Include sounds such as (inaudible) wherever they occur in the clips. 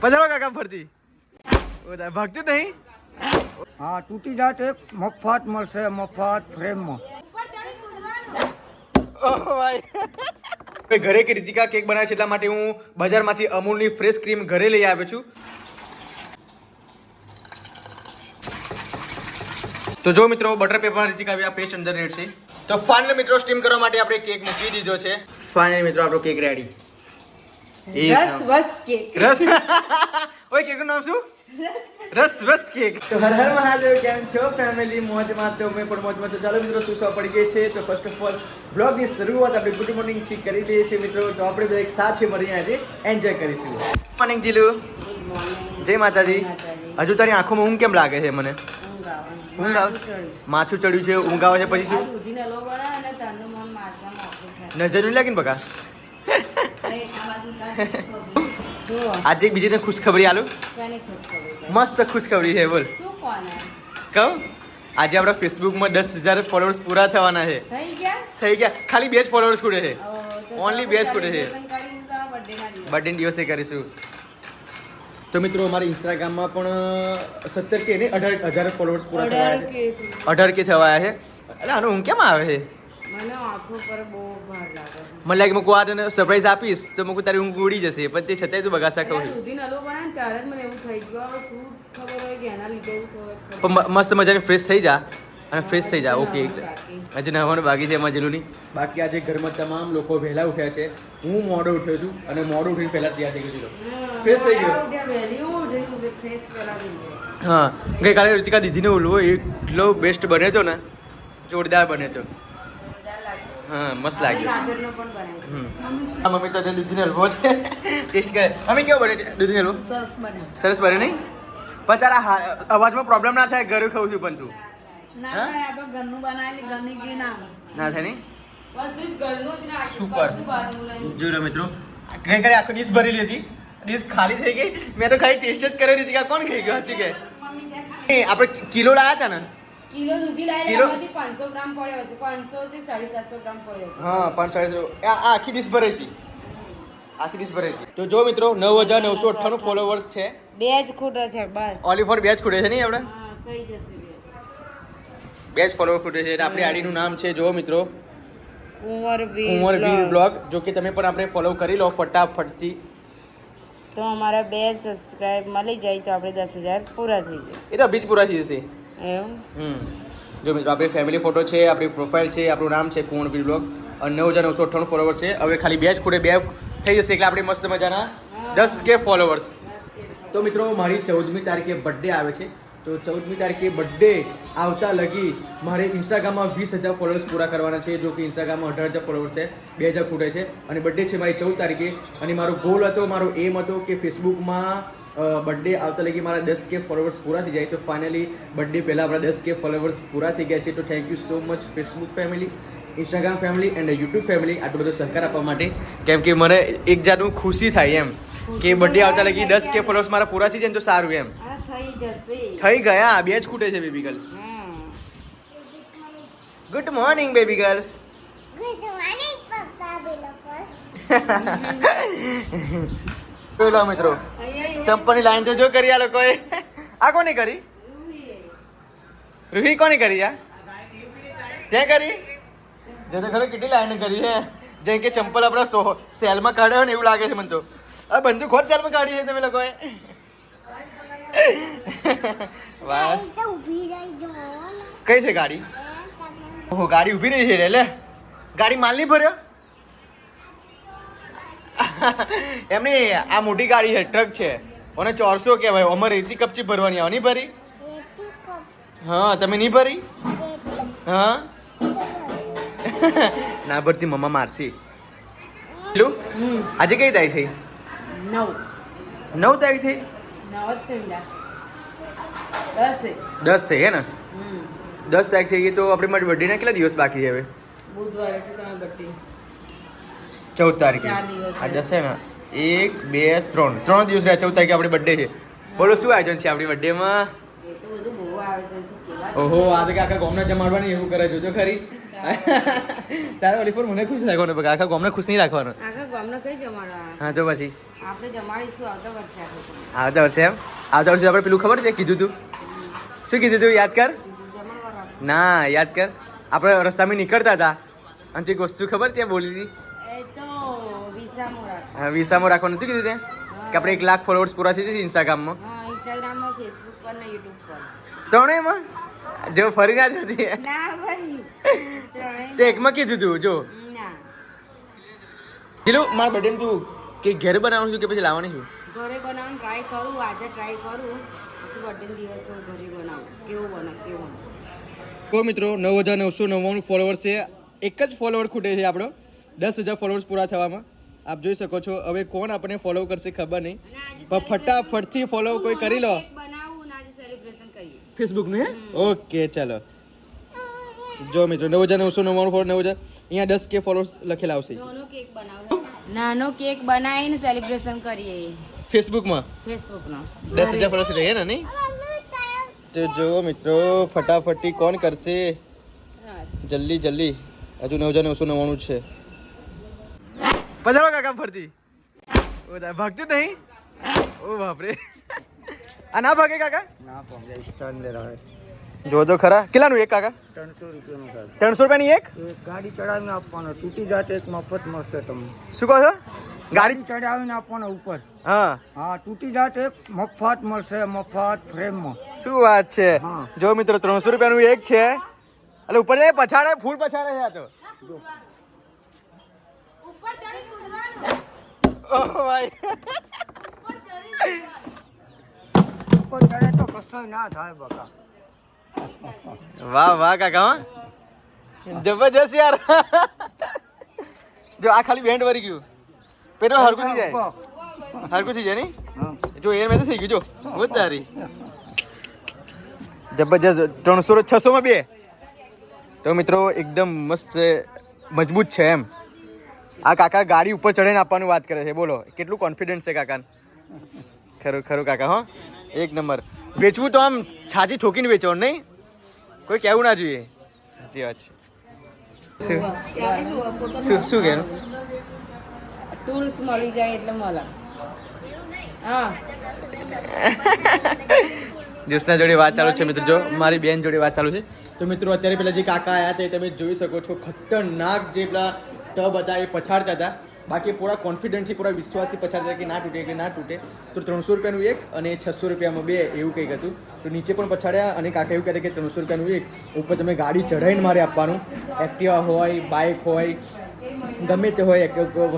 પધારો કાકા ફરતી ભાગતું નહીં? હા તૂટી જાય તો એક મફત મળશે મફત ફ્રેમમાં ભાઈ. ઘરે કે રીતિકા કેક બનાવે છે એટલા માટે હું બજારમાંથી અમૂલની ફ્રેશ ક્રીમ ઘરે લઈ આવ્યો છું. તો જો મિત્રો બટર પેપર રીતિકા આ પેસ્ટ અંદર રેડ છે. તો ફાઇનલ મિત્રો સ્ટીમ કરવા માટે આપણે કેક મૂકી દીધો છે. ફાઇનલ મિત્રો આપણો કેક રેડી રસ વસ કેક. રસ? (laughs) ઓય કેકનું નામ શું? રસ રસ કેક. તો હર હર મહાદેવ કેમ છો? ફેમિલી મોજમાં તો મેં પણ મોજમાં તો ચાલો મિત્રો શું પડી ગઈ છે. તો ફર્સ્ટ ઓફ ઓલ બ્લોગની શરૂઆત આપણે ગુડ મોર્નિંગથી કરી દઈએ છીએ મિત્રો. તો આપણે બધા એક સાથે મળીને આજે એન્જોય કરીશું. મોર્નિંગ જીલુ. જય માતાજી. હજુ તારી આંખોમાં ઊંઘ કેમ લાગે છે મને? માછું ચડ્યું. છે ઊંઘ આવે છે પછી શું? નજર નહીં લાગી ને બકા? (laughs) આજે એક બીજીને ખુશખબરી આલું? મસ્ત ખુશખબરી છે બોલ. કહું? આજે આપણા ફેસબુકમાં દસ હજાર ફોલોઅર્સ પૂરા થવાના છે. થઈ ગયા? ખાલી બે જ ફોલોઅર્સ ખૂટે છે. ઓનલી બે જ ખૂટે છે. ના. બર્થડે દિવસે કરીશું. તો મિત્રો અમારા ઇન્સ્ટાગ્રામમાં પણ સત્તર કે નહીં અઢાર હજાર ફોલોઅર્સ પૂરા થયા છે. અઢાર કે થવાયા છે. એટલે આનું ઊંઘ કેમ આવે છે? મને આંખો પર બહુ ભાર લાગે છે. મૂકું આ તને સરપ્રાઈઝ આપીશ તો મૂકું તારી ઊંઘ ઉડી જશે પણ તે છતાંય તું બગાસા કહું પેલા દૂધીનો હલવો ત્યારે જ મને એવું થઈ ગયું. હવે શું ખબર હોય કે એના લીધે એવું પણ મસ્ત મજાની ફ્રેશ થઈ જા. અને ફ્રેશ થઈ જા ઓકે આજે નવાનું બાકી. છે એમાં જેલું નહીં બાકી આજે ઘરમાં તમામ લોકો વહેલા ઉઠ્યા છે. હું મોડો ઉઠ્યો છું અને મોડો ઉઠીને પહેલા તૈયાર થઈ ગયો છું. Fresh થઈ ગયો. હું ગઈકાલે ઋતિકા દીદીનો ઓલવો એટલો બેસ્ટ બન્યો હતો ને જોરદાર બન્યો હતો જોરદાર લાગ્યું. હા મસ્ત લાગ્યું. ગાજરનો પણ. મમ્મી તો દૂધીનો હલવો છે. ટેસ્ટ કરે. અમે કેવો બને દૂધીનો હલવો સરસ બને. સરસ બને નહીં? પણ તારા હા- અવાજમાં પ્રોબ્લેમ ના થાય ઘરે ખાવું છું પણ તું. ના હા? ના આપણે ઘરનું બનાવેલી ઘરની ઘી ના. ના થાય નહીં? સુપર જ મિત્રો જ નાખ્યું, Super. કશું બહારનું નહીં. જોઈ લો મિત્રો ગઈકાલે આખો ડીશ ભરેલી હતી. ડીશ ખાલી થઈ ગઈ. મેં તો ખાલી ટેસ્ટ જ કર્યો નથી કે કોણ ખાઈ ગયો હતી કે? એ આપણે કિલો લાયા હતા ને. કિલો દૂધી લાવી એમાંથી 500 ગ્રામ પડ્યો હશે. 500 થી 750 ગ્રામ પડ્યો હશે. હા પાંચ સાડી આ આ આખી ડીશ ભરી હતી આખી ડીશ ભરી હતી તો જો મિત્રો નવ હજાર નવસો અઠ્ઠાણું ફોલોવર્સ છે. બે જ ખૂટે છે બસ. ઓલી ફોર બે જ ખૂટે છે નહીં આપણે? હા થઈ જશે બે. જ ફોલોવર ખૂટે છે. એટલે આપણી આડીનું નામ છે જો મિત્રો. કુંવરવીર ઉમર વીર બ્લોગ જો કે તમે પણ આપણે ફોલો કરી લો ફટાફટથી. તો અમારા બે સબસ્ક્રાઇબ મળી જાય તો આપણે દસ હજાર પૂરા થઈ એ તો બીજ પૂરા થઈ જશે. જાય એવું? હમ. જો મિત્રો આપણી ફેમિલી ફોટો છે આપણી પ્રોફાઇલ છે આપણું નામ છે કુંવર વીર બ્લોગ. નવ હજાર નવસો અઠ્ઠાણું ફોલોવર્સ છે. હવે ખાલી બે જ ખૂટે બે થઈ જશે એટલે આપણે મસ્ત મજાના દસ કે ફોલોવર્સ તો મિત્રો મારી ચૌદમી તારીખે બર્થડે આવે છે. તો ચૌદમી તારીખે બર્થડે આવતા લગી મારે ઇન્સ્ટાગ્રામમાં વીસ હજાર ફોલોઅર્સ પૂરા કરવાના છે, જો કે ઇન્સ્ટાગ્રામમાં અઢાર હજાર ફોલોઅર્સ છે, બે હજાર ખૂટે છે. અને બર્થડે છે મારી ચૌદ તારીખે. અને મારો ગોલ હતો, મારો એમ હતો કે ફેસબુકમાં બર્થડે આવતા લગી મારા દસ કે ફોલોઅર્સ પૂરા થઈ જાય. તો ફાઇનલી બર્થડે પહેલાં આપણા દસ કે ફોલોઅર્સ પૂરા થઈ ગયા છે. તો thank you so much Facebook family Instagram family and YouTube family આટલો બધો સહકાર આપવા માટે. કેમ કે મને એક જાતનું ખુશી થાય એમ. કે બર્થડે આવતા લગી દસ કે ફોલોઅર્સ મારા પૂરા થઈ જાય ને તો સારું એમ. આ થઈ જશે. થઈ ગયા બે જ ખૂટે છે baby girls good morning baby girls good morning પપ્પા Bilokos. (laughs) પેલો મિત્રો ચંપલની લાઈન તો જો કરી આ લોકોએ. આ કોને કરી? રૂહી કોને કરી આ? તે કરી? જે તો ખરો કેટલી લાઈન કરી છે જેમ કે ચંપલ આપણા સો સેલમાં કાઢ્યો ને એવું લાગે છે મને તો. આ બંદૂક ખોટ સાલમાં કાઢી છે તમે લોકોએ વાહ. કઈ છે ગાડી? ઓહો ગાડી ઊભી રહી છે એટલે ગાડી માલ નહીં ભર્યો? એમની આ મોટી ગાડી છે ટ્રક છે. અને ચોરસો કહેવાય. અમારે રેતી કપચી ભરવાની આવે. નહીં ભરી? હા તમે નહીં ભરી? હા? (laughs) ના ભરતી મમ્મા મારસી આજે કઈ તારીખ થઈ? નવ. નવ તારીખ થઈ? નવ જ થઈ દસ થઈ હે ને? દસ તારીખ થઈ ગઈ તો આપણે માટે બર્થડેના કેટલા દિવસ બાકી છે હવે? બુધવારે છે તમારી birthday. ચૌદ તારીખે. આ દસ છે ને? એક બે ત્રણ. ત્રણ દિવસ રહ્યા ચૌદ તારીખે આપણી બર્થડે છે. બોલો શું આયોજન છે આપણી બર્થડેમાં ઓહો આ તો કે આખા ગામના જમાડવાની એવું કરે જોજો ખરી. (laughs) તારે ઓલી પર મને ખુશ રાખવાનો આખા ગોમને ખુશ નહીં રાખવાનો. આખા ગોમને કઈ જમાડવા હા જો પછી. આપણે જમાડીશું આવતા વર્ષે આવતા વર્ષે એમ? આવતા વર્ષે આપણે પેલું ખબર છે? કીધું તું. શું કીધું તું? યાદ કર? ના યાદ કર. આપણે રસ્તામાં નીકળતા હતા. અને એક વસ્તુ ખબર ત્યાં બોલી હતી. હા તો વિસામો રાખ. રાખવાનું શું કીધું તે? કે આપણે એક લાખ ફોલોવર્સ પૂરા છે ઇન્સ્ટાગ્રામમાં ઇન્સ્ટાગ્રામમાં ફેસબુક પર ને યુટ્યુબ પર. ત્રણેયમાં? જો ફરી ના જતી. ના ભાઈ. તે એકમાં કીધું તું જો. ના. મારા બર્થડે તું. કે ઘેર બનાવવાનું છું કે પછી લાવવાની છું? ઘરે બનાવવાનું ટ્રાય કરું આજે ટ્રાય કરું. પછી બર્થડે દિવસ ઘરે બનાવું. કેવું બને કેવું તો મિત્રો નવ હજાર નવસો નવ્વાણું ફોલોવર્સ છે. એક જ ફોલોવર ખૂટે છે આપણો. દસ હજાર ફોલોવર્સ પૂરા થવામાં. આપ જોઈ શકો છો હવે કોણ આપણને ફોલો કરશે ખબર નહીં. પણ ફટાફટથી ફોલો કોઈ કરી લો. બનાવું ને આજે સેલિબ્રેશન કરીએ. ફેસબુકનું હે? ઓકે ચાલો. જો મિત્રો નવ હજાર નવસો નવ્વાણું ફોલો નવ હજાર અહીંયા દસ કે ફોલોવર્સ લખેલા આવશે. કેક બનાવો. નાનો કેક બનાવીને સેલિબ્રેશન કરીએ. ફેસબુકમાં ફેસબુકનો દસ હજાર ફોલોવર્સ રહે ને નહીં? તો જો મિત્રો ફટાફટી કોણ કરશે? જલ્દી જલ્દી. હજુ નવ હજાર નવસો નવ્વાણું છે. પધારો કાકા ફરતી. ભાગતું નહીં? ઓ બાપરે. આ ના ભાગે કાકા? ના પહોંચાય સ્ટન લે રહે જો તો ખરા. કેટલાનું એક કાકા? ત્રણસો રૂપિયાનું ત્રણસો રૂપિયાની એક? એક ગાડી ચડાવીને આપવાનો. તૂટી જાતે એક મફત મળશે તમને. શું કહો છો? ગાડી ચડાવીને આપવાનો ઉપર. હા. હા તૂટી જાતે એક મફત મળશે મફત ફ્રેમમાં. શું વાત છે? હા. જો મિત્રો ત્રણસો રૂપિયાનું એક છે. એટલે ઉપર જઈને પછાડે ફૂલ પછાડે છે આ તો. ઓહ ભાઈ. ઉપર ચડે તો કશોય ના થાય બકા. વાહ વાહ, કાકા, હો. જબરજસ્ત યાર. જો, આ ખાલી બેન્ડ વરી ગયું. પેલો હરકું થઈ જાય. હરકું થઈ જાય નહીં? જો, એ મેં થઈ ગયું. જો બહુ તારી. જબરજસ્ત. ત્રણસો છસો માં બે. તો મિત્રો, એકદમ મસ્ત મજબૂત છે એમ. આ કાકા ગાડી ઉપર ચડીને આપવાનું વાત કરે છે. બોલો, કેટલું કોન્ફિડન્સ છે કાકા ખરું ખરું કાકા, હો. એક નંબર. વેચવું તો આમ છાતી ઠોકીને વેચવાનું નહીં? કોઈ કહેવું ના જોઈએ. સાચી વાત છે. શું? શું કહેવું ટૂલ્સ મળી જાય એટલે મળે. હા. (laughs) જ્યોત્સના જોડે વાત ચાલુ છે મિત્રો. જો મારી બેન જોડે વાત ચાલુ છે. તો મિત્રો અત્યારે પેલા જે કાકા આવ્યા હતા એ તમે જોઈ શકો છો. ખતરનાક જે પેલા ટબ હતા એ પછાડતા હતા. બાકી પૂરા કોન્ફિડન્ટથી પૂરા વિશ્વાસથી પછાડતા હતા કે ના તૂટે કે ના તૂટે. તો ત્રણસો રૂપિયાનું એક અને છસો રૂપિયામાં બે, એવું કંઈક હતું. તો નીચે પણ પછાડ્યા અને કાકા એવું કહેતા કે ત્રણસો રૂપિયાનું એક, ઉપર તમે ગાડી ચઢાઈને મારે આપવાનું. એક્ટિવા હોય, બાઇક હોય, ગમે તે હોય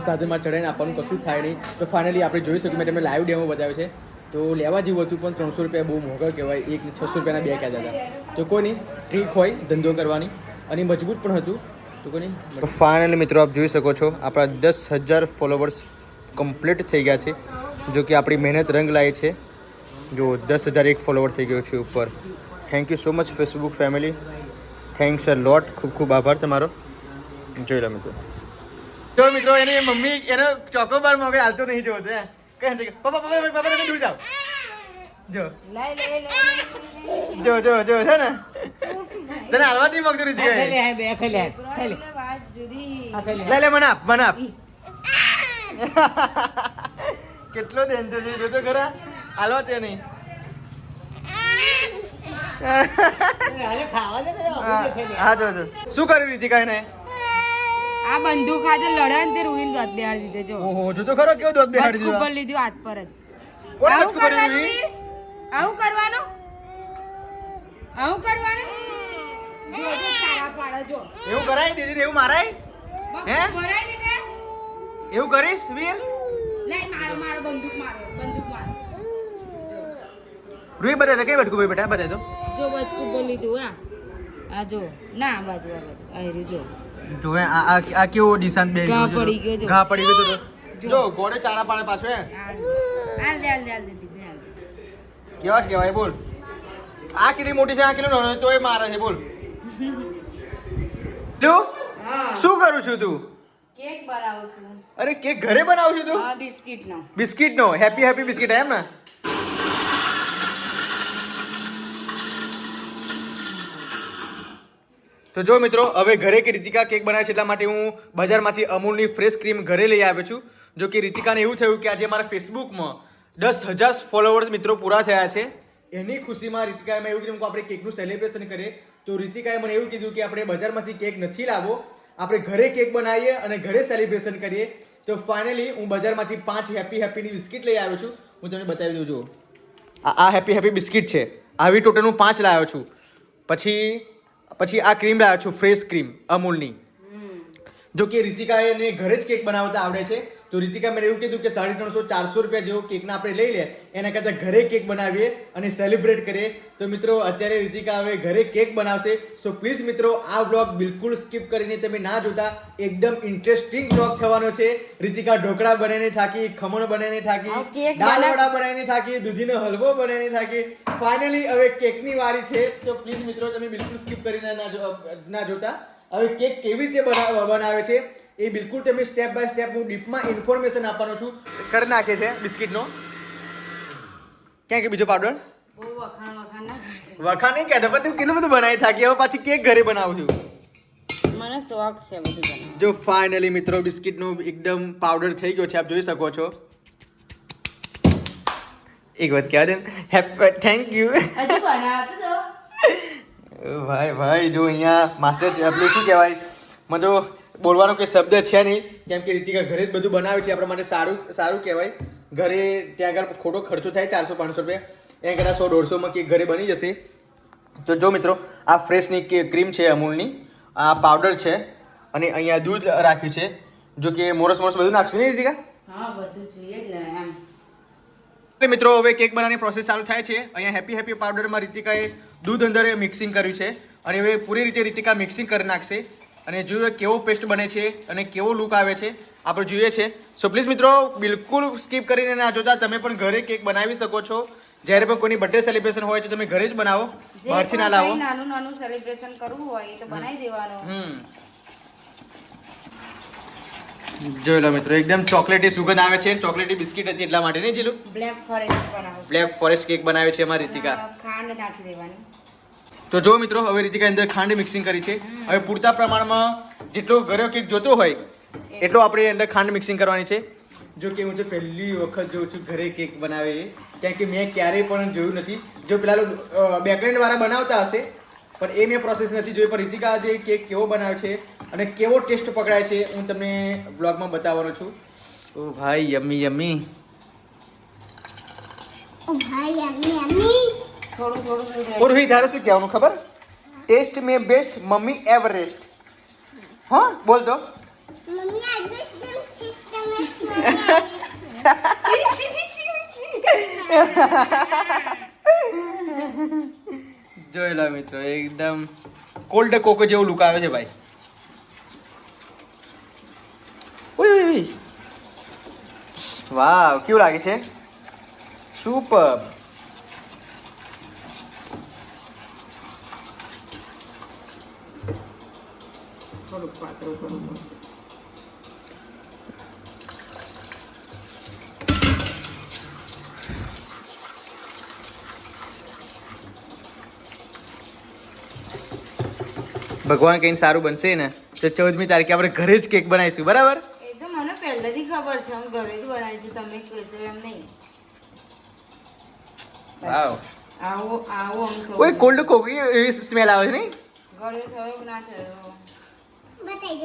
સાધનમાં ચડાઈને આપવાનું, કશું થાય નહીં. તો ફાઇનલી આપણે જોઈ શકીએ, મેં તમને લાઈવ ડેમો બતાવ્યો છે. તો લેવા જેવું હતું, પણ ત્રણસો રૂપિયા બહુ મોંઘા કહેવાય. એક છસો રૂપિયાના બે કહેતા હતા. તો કોઈ નહીં ટ્રીક હોય, ધંધો કરવાની. અને મજબૂત પણ હતું. તો ફાઇનલી મિત્રો આપ જોઈ શકો છો આપણા દસ હજાર ફોલોવર્સ કમ્પ્લીટ થઈ ગયા છે જો કે આપણી મહેનત રંગ લાય છે જો દસ હજાર એક ફોલોવર થઈ ગયો છે ઉપર thank you so much Facebook family thanks a lot ખૂબ ખૂબ આભાર તમારો જોઈ લો મિત્રો જો મિત્રો એની મમ્મી એનો ચોકોબાર મગજ હાલતો નહીં જોતો હે કહે પપ્પા પપ્પા પપ્પા દૂર જાઓ જો. જો જો જો છે ને? તને હાલવા નહીં કહે. વાત જુદી. લે લે મને આપ મને આપ (laughs) કેટલો ડેન્જર છે જોતો ખરા. હાલવા તે નહીં. (laughs) હા જો જો. શું કર્યું રીતિકા એને? આ બંદૂક આજે લડ્યા ને તે રૂહીને દોત બેહાડી દીધે જો. ઓહો જો તો ખરો કેવો દોત બેહાડી દીધો? પર લીધું હાથ પર જ. કોણ બચકું આવું કરવાનું? આવું કરવાનું? જો જો તારા પાડો જો. એવું કરાય દીદી એવું મારાય? હે? બેટા એવું કરીશ વીર? લઈ મારો મારો બંદૂક મારો બંદૂક મારો. રૂઈ બતાય કઈ બટકું ભાઈ બેટા બધા તો? જો બચકું બોલી દઉં હા. આ જો ના આ બાજુ આ બાજુ આ રહ્યું જો. જો હે આ આ આ કેવો નિશાન બે ઘા પડી ગયો જો. ઘા પડી ગયો તો જો. જો. ગોળે ચારા પાડે પાછો હે. આ આ લે આ આ લે લે. કેવા કેવાય બોલ. આ કેટલી મોટી છે આ કેટલું નાનું તોય મારે છે બોલ. જો શું કરું છું તું? કેક બનાવું છું. અરે કેક ઘરે બનાવું છું તું? હા બિસ્કિટ નો બિસ્કિટ નો હેપી હેપી બિસ્કિટ એમ ને? તો જો મિત્રો હવે ઘરે કે રીતિકા કેક બનાવે છે એટલા માટે હું બજારમાંથી અમૂલની ફ્રેશ ક્રીમ ઘરે લઈ આવ્યો છું. જો કે રીતિકાને એવું થયું કે આજે મારા ફેસબુકમાં દસ હજાર ફોલોવર્સ મિત્રો પૂરા થયા છે. એની ખુશીમાં રીતિકાએ મેં એવું કીધું કે આપણે કેકનું સેલિબ્રેશન કરીએ. તો રીતિકાએ મને એવું કીધું કે આપણે બજારમાંથી કેક નથી લાવો આપણે ઘરે કેક બનાવીએ અને ઘરે સેલિબ્રેશન કરીએ. તો ફાઇનલી હું બજારમાંથી પાંચ હેપી હેપીની બિસ્કિટ લઈ આવ્યો છું. હું તમને બતાવી દઉં છું આ આ હેપી હેપી બિસ્કિટ છે. આવી ટોટલ હું પાંચ લાવ્યો છું. પછી પછી આ ક્રીમ લાવ્યો છું ફ્રેશ ક્રીમ અમૂલની. જો કે રીતિકાએ ને ઘરે જ કેક બનાવતા આવડે છે. તો રીતિકા મેં એવું કીધું કે સાડી ત્રણસો ચારસો રૂપિયા જેવો કેકના આપણે લઈ લે એના કરતાં ઘરે કેક બનાવીએ અને સેલિબ્રેટ કરીએ. તો મિત્રો અત્યારે રીતિકા હવે ઘરે કેક બનાવશે. સો પ્લીઝ મિત્રો આ બ્લોગ બિલકુલ સ્કીપ કરીને તમે ના જોતા. એકદમ ઇન્ટરેસ્ટિંગ બ્લોગ થવાનો છે. રીતિકા ઢોકળા બનાવીને થાકી ખમણ બનાવીને થાકી દાળ વડા બનાવીને થાકી દૂધીનો હલવો બનાવીને થાકી. ફાઇનલી હવે કેકની વારી છે. તો પ્લીઝ મિત્રો તમે બિલકુલ સ્કીપ કરીને ના જોતા. હવે કેક કેવી રીતે બના- બનાવે છે? એ બિલકુલ તમે સ્ટેપ બાય સ્ટેપ હું ડીપમાં ઇન્ફોર્મેશન આપવાનો છું. કરી નાખે છે બિસ્કિટનો. ક્યાં કે બીજો પાવડર? વખા નહીં કહેતો પણ તું કેટલું બધું બનાવી થાકી હવે પાછી કેક ઘરે બનાવું છું. મને શોખ છે બધું જો ફાઇનલી મિત્રો બિસ્કિટનો એકદમ પાવડર થઈ ગયો છે આપ જોઈ શકો છો. એક વાત કહેવા દે હેપી થેન્ક યુ ભાઈ ભાઈ જો અહીંયા માસ્ટર છે આપણે શું કહેવાય? મને તો બોલવાનો કોઈ શબ્દ છે નહીં. કેમ કે રીતિકા ઘરે જ બધું બનાવે છે. આપણા માટે સારું સારું કહેવાય. ઘરે ત્યાં આગળ ખોટો ખર્ચો થાય ચારસો પાંચસો રૂપિયા. એના કરતાં સો દોઢસોમાં કેક ઘરે બની જશે. તો જો મિત્રો આ ફ્રેશની કે ક્રીમ છે અમૂલની. આ પાવડર છે અને અહીંયા દૂધ રાખ્યું છે. જો કે મોરસ મોરસ બધું નાખશે ને રીતિકા? મિત્રો હવે કેક બનાવવાની પ્રોસેસ ચાલુ થાય છે. અહીંયા હેપી હેપી પાવડરમાં રીતિકાએ દૂધ અંદર મિક્સિંગ કર્યું છે. અને હવે પૂરી રીતે રીતિકા મિક્સિંગ કરી નાખશે. અને જોઈએ કેવો પેસ્ટ બને છે અને કેવો લુક આવે છે. આપણે જોઈએ છે. સો પ્લીઝ મિત્રો બિલકુલ સ્કીપ કરીને ના જોતા. તમે પણ ઘરે કેક બનાવી શકો છો. જ્યારે પણ કોઈની બર્થડે સેલિબ્રેશન હોય તો તમે ઘરે જ બનાવો. બહારથી ના લાવો. નાનું નાનું સેલિબ્રેશન કરવું હોય તો બનાવી દેવાનું. જોઈ લો મિત્રો એકદમ ચોકલેટી સુગંધ આવે છે. ચોકલેટી બિસ્કિટ હતી એટલા માટે નહીં જીલું? બ્લેક ફોરેસ્ટ બનાવે. બ્લેક ફોરેસ્ટ કેક બનાવે છે અમારી રીતિકા. ખાંડ નાખી દેવાની. તો જો મિત્રો, હવે રીતિકા અંદર ખાંડ મિક્સિંગ કરી છે. હવે પૂરતા પ્રમાણમાં જેટલો ઘરે કેક જોતો હોય, એટલો આપણે અંદર ખાંડ મિક્સિંગ કરવાની છે. જો કે હું તો પહેલી વખત જોઉં છું ઘરે કેક બનાવે એ કારણ કે મેં ક્યારેય પણ જોયું નથી. જો પેલા બેકલેન્ડ વાળા બનાવતા હશે, પણ એ મેં પ્રોસેસ નથી જોઈ. પણ રીતિકા જે કેક કેવો બનાવે છે અને કેવો ટેસ્ટ પકડાય છે, હું તમને બ્લોગમાં બતાવવાનો છું. ઓ ભાઈ યમી યમી ઓ ભાઈ યમી યમ્મી. થોડું ઉર્વી તારે શું કહેવાનું ખબર? ટેસ્ટ મે બેસ્ટ મમ્મી એવરેસ્ટ હા બોલ તો. જોઈ લો મિત્રો એકદમ કોલ્ડ કોકો જેવું લુક આવે છે ભાઈ. વાહ કેવું લાગે છે? સુપર થોડુંક પાતળું થોડું ભગવાન કઈ સારું બનશે ને તો ચૌદમી તારીખે આપણે ઘરે જ કેક બનાવીશું બરાબર? એ તો મને પહેલેથી ખબર છે હું ઘરે જ બનાવી છું તમે કહેશો એમ નહીં. વાવ. આવો આવો આમ. ઓય કોલ્ડ કોકી એવી સ્મેલ આવે છે નહીં? ગળ્યો થયો ના થયો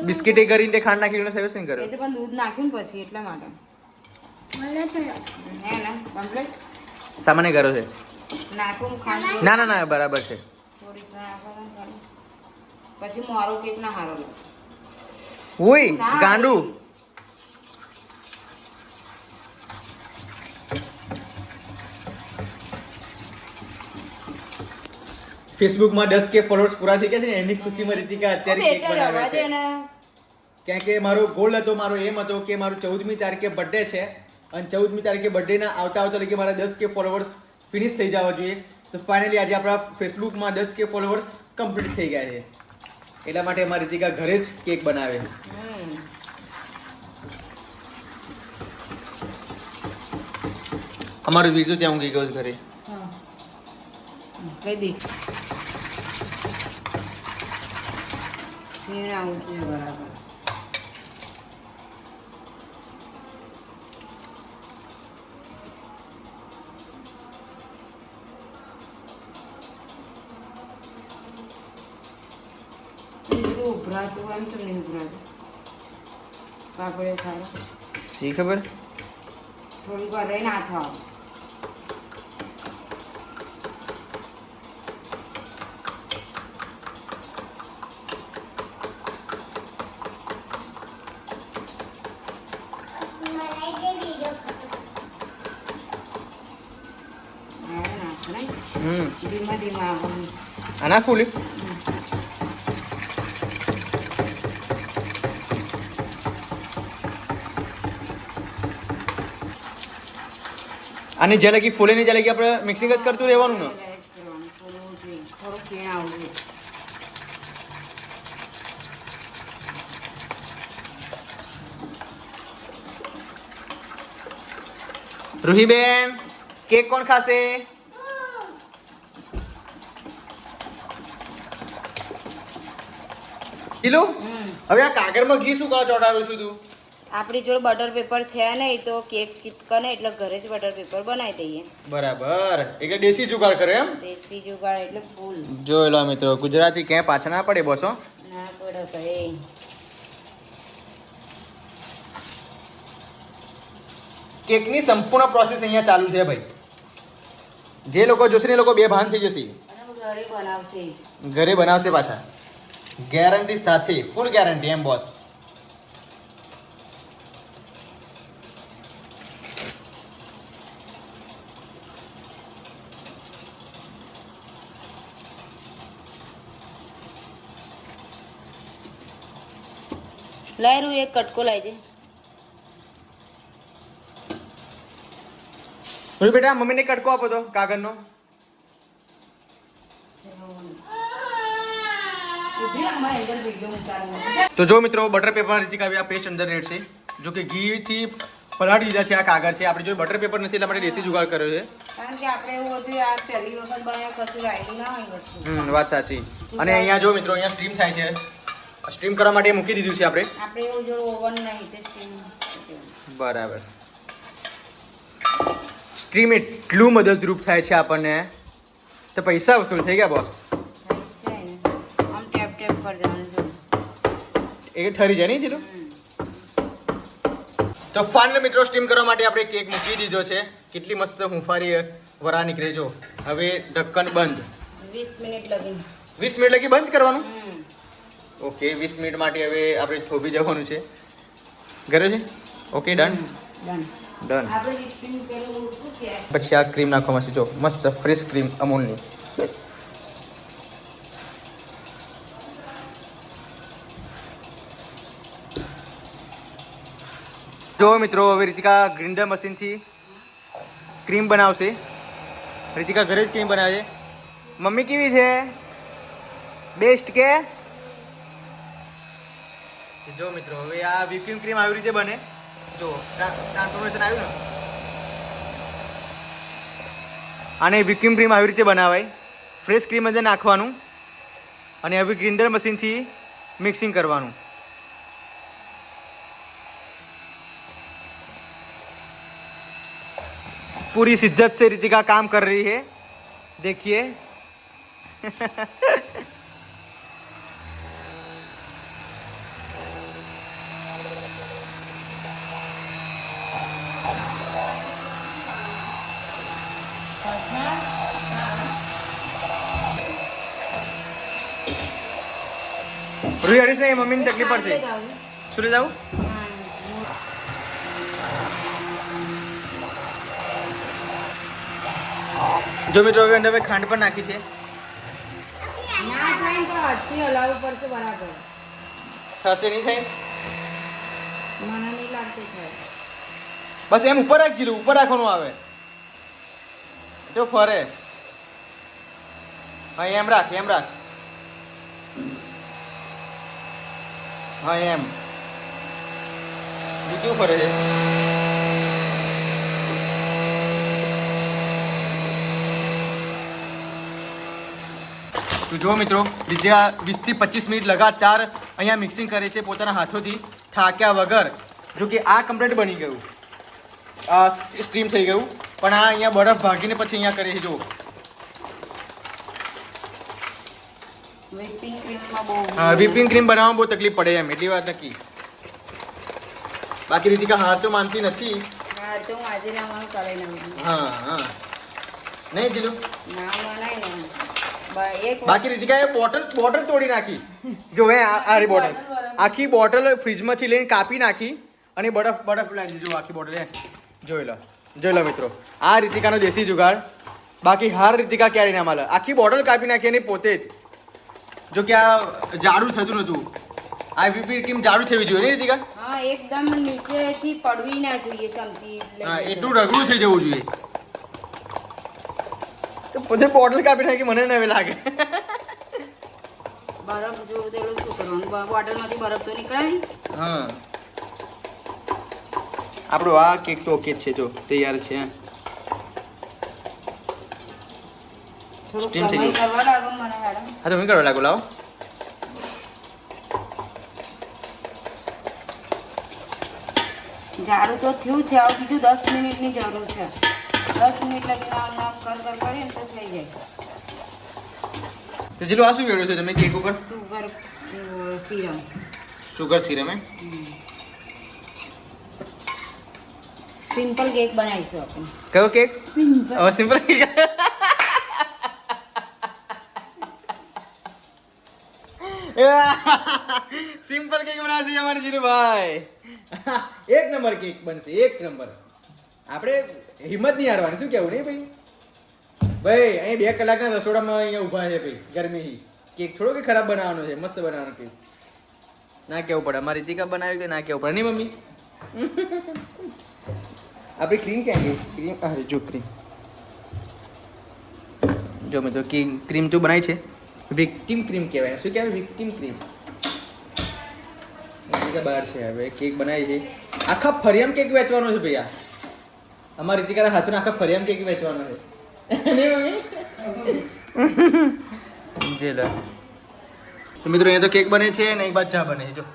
બિસ્કિટ એ કરીને ખાંડ નાખીને છે ને તો પણ દૂધ નાખ્યું ને પછી એટલા માટે. સામાન્ય કરો છે. નાખું ખાંડ ના ના ના બરાબર છે. પછી મારો કેક ના હારો ઓય ગાંડું. ફેસબુકમાં દસ કે ફોલોઅર્સ પૂરા થઈ ગયા છે ને એની ખુશીમાં રીતિકા અત્યારે કેક બનાવે છે. કારણ કે મારો ગોલ હતો મારો એમ હતો કે મારું ચૌદમી તારીખે બર્થડે છે. અને ચૌદમી તારીખે બર્થડેના આવતા આવતા લગી મારા દસ કે ફોલોઅર્સ ફિનિશ થઈ જવા જોઈએ. તો ફાઇનલી આજે આપણા ફેસબુકમાં દસ કે ફોલોઅર્સ કમ્પ્લીટ થઈ ગયા છે. એટલા માટે અમારી રીતિકા ઘરે જ કેક બનાવે છે. અમારું બીજું ત્યાં હું ગયું ઘરે. કઈ દે. ફીણ આવું જોઈએ બરાબર ઉભરાતું એમ તો નહીં ઉભરાતું કાપડે ખારો શી ખબર? થોડીક વાર રહીને હાથ આવો મલાઈ દે વિડિયો આવે નાખ નહીં હમ ધીમા ધીમા આવવાનું આના ફૂલી અને જે લગી ફૂલે ને જે લગી આપણે મિક્સિંગ જ કરતું રહેવાનું ને. રૂહીબેન કેક કોણ ખાશે હમ. હવે આ કાગળમાં ઘી શું કરવા ચોટાડું છું તું આપણી જોડે બટર પેપર છે નહીં તો કેક ચીપકને એટલે ઘરે જ બટર પેપર બનાવી દઈએ. બરાબર. એટલે દેશી જુગાડ કરે એમ? દેશી જુગાડ એટલે ફૂલ. જોઈ લો મિત્રો ગુજરાતી ક્યાંય પાછા ના પડે બોસો. ના પડે ભાઈ. કેકની સંપૂર્ણ પ્રોસેસ અહીંયા ચાલુ છે ભાઈ. જે લોકો જોશે ને લોકો બે ભાન થઈ જશે. ઘરે બનાવશે ઘરે બનાવશે પાછા. ગેરંટી સાથે ફૂલ ગેરંટી એમ બોસ લાયરું એક કટકો લાવજે બેટા મમ્મીને કટકો આપો તો કાગળનો ઊભી રાખ, મારે અંદર વીડિયો ઉતારવો તો જો મિત્રો બટર પેપર રીતિક આવી આ પેસ્ટ અંદર રેડશે. જો કે ઘીથી પલાળી દીધા છે આ કાગળ છે. આપણે જો બટર પેપર નથી એટલે માટે દેશી જુગાડ કર્યો છે. કારણ કે આપણે એવું હતું આ પહેલી વખત બનાવ્યા કશું રાખ્યું ના હોય વસ્તુ. હમ વાત સાચી. અને અહીંયા જો મિત્રો અહીંયા સ્ટ્રીમ થાય છે. સ્ટ્રીમ કરવા માટે મૂકી દીધું છે આપણે. આપણે એવું જોડે ઓવન નહીં તે સ્ટીમ બરાબર. સ્ટ્રીમ એટલું મદદરૂપ થાય છે આપણને. તો પૈસા વસૂલ થઈ ગયા બોસ એ ઠરી જાય નહીં જીલું તો ફાઇનલ મિત્રો સ્ટીમ કરવા માટે આપણે કેક મૂકી દીધો છે. કેટલી મસ્ત હુંફારી વરા નીકળે જો. હવે ઢક્કન બંધ. વીસ મિનિટ લગી વીસ મિનિટ લગી બંધ કરવાનું? ઓકે વીસ મિનિટ માટે હવે આપણે થોભી જવાનું છે. ઘરે છે? Okay done? ડન. ડન. પછી આ ક્રીમ નાખવામાં છે જો મસ્ત ફ્રેશ ક્રીમ અમૂલની. જો મિત્રો હવે રીતિકા ગ્રિન્ડર મશીનથી ક્રીમ બનાવશે. રીતિકા ઘરે જ ક્રીમ બનાવે છે. મમ્મી કેવી છે? બેસ્ટ કે? જો મિત્રો હવે આ વિપિંગ ક્રીમ આવી રીતે બને. જો ટ્રાન્સફોર્મેશન આવ્યું ને. આને વિપિંગ ક્રીમ આવી રીતે બનાવાય. ફ્રેશ ક્રીમ અંદર નાખવાનું અને હવે ગ્રિન્ડર મશીનથી મિક્સિંગ કરવાનું. पूरी शिद्दत से रितिका काम कर रही है। देखिए। रुई मम्मी ने पड़ से। सुने जाऊ જો મિત્રો હવે અંદર ખાંડ પણ નાખી છે. બરાબર. થશે નહીં થાય? મને નહીં લાગતું થાય. બસ એમ ઉપર રાખજી લઉં ઉપર રાખવાનું આવે. જો ફરે. હા એમ રાખ એમ રાખ. હા એમ. બીજું ફરે છે તો જો મિત્રો બીજા વીસથી પચીસ મિનિટ લગાતાર અહીંયા મિક્સિંગ કરે છે પોતાના હાથોથી થાક્યા વગર. જો કે આ કમ્પ્લીટ બની ગયું. આ સ્ટ્રીમ થઈ ગયું. પણ આ અહીંયા બરફ ભાગીને પછી અહીંયા કરે છે જો વિપિંગ ક્રીમ બનાવવામાં બહુ તકલીફ પડે એમ એટલી વાત નક્કી. બાકી રીતિકા હાર તો માનતી નથી. હા નહીં જીલું? ના બનાય બાકી રીતિકાએ બોટલ બોટલ તોડી નાખી. જો હે આ આ બોટલ આખી બોટલ ફ્રીજમાંથી લઈને કાપી નાખી અને બરફ બરફ લાવી જો આખી બોટલ. હે જોઈ લો. જોઈ લો મિત્રો. આ રીતિકાનો દેશી જુગાડ. બાકી હાર રીતિકા ક્યારે ના માલે આખી બોટલ કાપી નાખી એની પોતે જ. જો કે આ જાડું થતું નહોતું આ વિપી ક્રીમ જાડું થવી જોઈએ ને રીતિકા? હા એકદમ નીચેથી પડવી ના જોઈએ ચમચી હા એટલું રગડું થઈ જવું જોઈએ. તો પોતે બોટલ કાપી નાખી મને નવી લાગે બરફ જો તેલું શું કરવાનું બોટલમાંથી બરફ તો નીકળે હા આપણો આ કેક તો ઓકે છે જો તૈયાર છે સ્ટીમ થઈ ગયું. હા તો હું કરવા લાગુ લાવો જાડું તો થયું છે હવે બીજું દસ મિનિટની જરૂર છે દસ મિનિટ લગીને આમ નામ કર કર કરીએ તો થઈ જાય. તો જીલો આ શું વેડ્યો છે? તમે કેક ઉપર સુગર સિરમ સુગર સિરમ હે સિમ્પલ કેક બનાવીશું આપણે. કયો કેક? સિમ્પલ ઓ સિમ્પલ કેક સિમ્પલ કેક બનાવશે અમારે જીરુભાઈ (laughs) એક નંબર કેક બનશે એક નંબર. આપણે હિંમત નહીં હારવાની. શું કેવું નહીં ભાઈ? ભાઈ અહીં બે કલાકના રસોડામાં અહીંયા ઊભા છે ભાઈ, ગરમી. કેક થોડો કે ખરાબ બનાવવાનો છે? મસ્ત બનાવવાનો કેક. ના કેવું પડે? અમારી રીતિકા બનાવી કે ના કેવું પડે? નહીં, મમ્મી? (laughs) આપણી ક્રીમ ક્યાં ગઈ? ક્રીમ અરે, જો ક્રીમ જો મિત્રો કિંગ ક્રીમ તો બનાવી છે. વિક્ટીમ ક્રીમ કહેવાય. શું કહેવાય? વિક્ટીમ ક્રીમ બહાર છે હવે. કેક બનાવી છે. આખા ફરિયામ કેક વેચવાનો છે ભૈયા અમારા રીતિકાના હાથનો આખા ફરિયામ કેક વેચવાનો છે. જે લે. તો મિત્રો અહીંયા તો કેક બને છે ને એક બાદ ચા બને છે જો.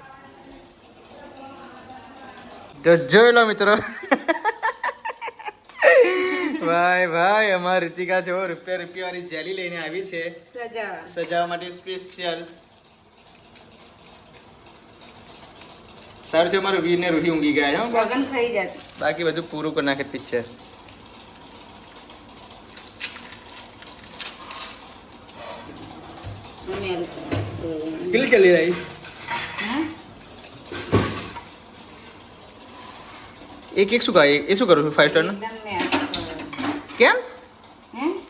તો જોઈ લો મિત્રો. ભાઈ ભાઈ અમારી રીતિકા જો રૂપિયા રૂપિયા વાળી જેલી લઈને આવી છે. સજાવવા માટે સ્પેશિયલ સારું છે અમારું વીર ને રૂહી ઊંઘી ગયા છે ગગન ખાઈ જતી. બાકી બધું પૂરું કરી નાખે પિક્ચર કેટલી ચાલી રહી? એક એક શું કહે એ શું કરું છું? ફાઈવ સ્ટારનું કેમ?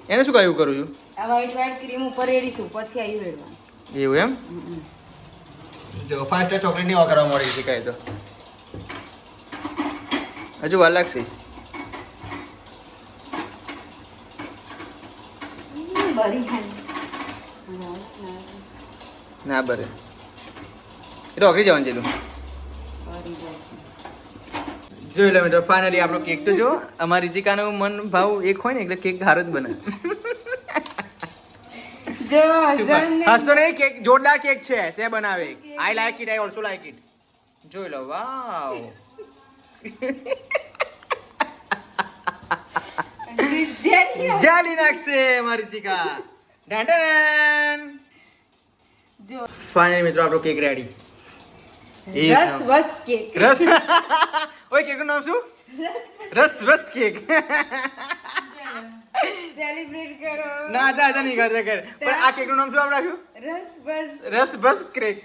એને શું કહ્યું કરું છું? આ વ્હાઈટ વ્હાઈટ ક્રીમ ઉપર રેડીશું પછી આવી રેડવાનું એવું એમ? જો ફાઈવ સ્ટાર ચોકલેટની કરવા મળી છે કાંઈ તો. હજુ વાર લાગશે. ના બરે. એ તો અઘરી જવાનું જેલું જોઈ લો મિત્રો ફાઇનલી આપણો કેક તો જો અમારી જીકાનો મન ભાવ એક હોય ને એટલે કેક હારો જ બને. હસો નહીં કેક જોરદાર કેક છે તે બનાવે. I like it I also like it જોઈ લો વાવ જાલી નાખશે મારી ચીકા ડાંડન જો. ફાઇનલી મિત્રો આપણો કેક રેડી રસ વસ કેક રસ? ઓય કેકનું નામ શું? રસ રસ કેક સેલિબ્રેટ કરો. ના જા જા નહીં કરતા કર. પણ આ કેકનું નામ શું આપણે રાખ્યું? રસ બસ. રસ બસ કેક